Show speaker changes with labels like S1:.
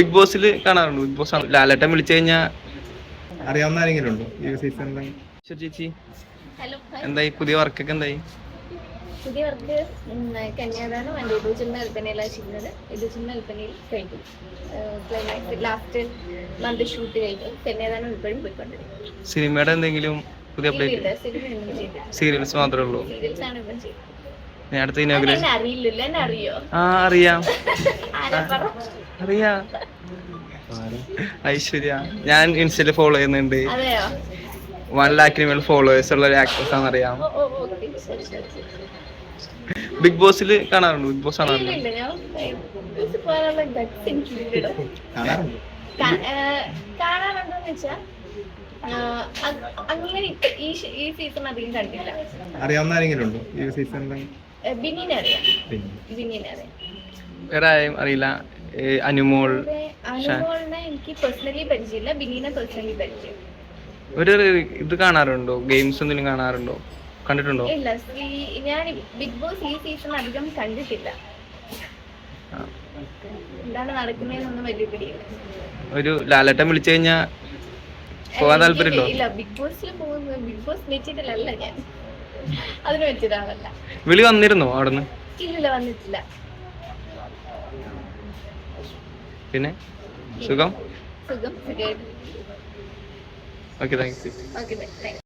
S1: Big ബോസിൽ കാണാറുണ്ട്. Big boss ലാലേട്ടൻ വിളിച്ചു കഴിഞ്ഞാൽ
S2: അറിയാവുന്ന ആരെങ്കിലും ഉണ്ടോ? ഈ സീസണിൽ
S1: ചേച്ചി.
S3: ഹലോ
S1: എന്തായി? പുതിയ വർക്കൊക്കെ എന്തായി?
S3: പുതിയ വർക്ക് കന്യാദാനം ആൻഡ് ഇതുചുന്ന കൽപ്പനയിലാണ് ചെയ്യുന്നത് ഇതുചുന്ന കൽപ്പനയിൽ കഴിഞ്ഞു. ക്ലൈമാക്സ് ലാസ്റ്റ് മന്ത് ഷൂട്ട് കഴിഞ്ഞു. കന്യാദാനം ഇപ്പോഴും പോയിക്കൊണ്ടിരിക്കും
S1: സിനിമയുടെ എന്തെങ്കിലും പുതിയ അപ്ഡേറ്റ്
S3: ഇല്ല, സിനിമ ഒന്നും ചെയ്തില്ല
S1: സീരിയൽസ് മാത്രമേ ഉള്ളൂ.
S3: സീരിയൽസ് ആണ് ഇപ്പം ചെയ്യുന്നത്
S1: ഞാൻ അടുത്ത ഇനോഗ്രേഷൻ
S3: അറിയില്ലല്ലോ എന്നെ അറിയോ?
S1: ആ അറിയാം.
S3: ആരാ പറ?
S1: അറിയാം. ഐശ്വര്യ ഞാൻ ഇൻസ്റ്റയിൽ ഫോളോ ചെയ്യുന്നുണ്ട്.
S3: അതെയോ?
S1: വൺ ലാക്കിന് മേൽ ഫോളോവേഴ്സ് ഉള്ള ഒരു ആക്ട്രസ്
S3: ആണെന്നറിയാം.
S1: ബിഗ് ബോസിൽ കാണാറുണ്ട്? ബിഗ് ബോസ് കാണാറുണ്ട്?
S3: കാണാറുണ്ടോന്ന് വെച്ചാ അങ്ങനെ ഈ ഷ- സീസൺ അധികം കണ്ടില്ല
S2: അറിയാവുന്ന ആരെങ്കിലും ഉണ്ടോ? ഈ സീസണിൽ
S3: ഏഹ് ബിന്നിനെ അറിയാം. ബിന്നിനെ അറിയാം.
S1: വേറെ ആരെയും അറിയില്ല. അനുമോൾ.
S3: ഇവിടെ അനുമോളിനെ എനിക്ക് പേഴ്സണലി പരിചയമില്ല ബിന്നിനെ പേഴ്സണലി പരിചയം.
S1: ഒരു ഇത് കാണാറുണ്ടോ? ഗെയിംസ് എന്തെങ്കിലും കാണാറുണ്ടോ? കണ്ടിട്ടുണ്ടോ?
S3: ഇല്ല ഞാൻ ബിഗ് ബോസ് ഈ സീസൺ അധികം കണ്ടിട്ടില്ല. എന്താണ് നടക്കുന്നതെന്നൊന്നും വലിയ പിടിയില്ല.
S1: ഒരു ലാലട്ടം വിളിച്ചു കഴിഞ്ഞാൽ പോകാൻ താല്പര്യമുണ്ടോ?
S3: ഇല്ല ബിഗ് ബോസിൽ പോകുന്നു ബിഗ് ബോസ് മെച്ചീരിയലല്ല ഞാൻ. അതിന് വെച്ചൊരാളല്ല
S1: വിളി വന്നിരുന്നോ അവിടുന്ന്?
S3: ഇല്ല വന്നിട്ടില്ല.
S1: പിന്നെ? സുഖം
S3: സുഖം സുഖമായിട്ട്
S1: okay thank you
S3: okay thank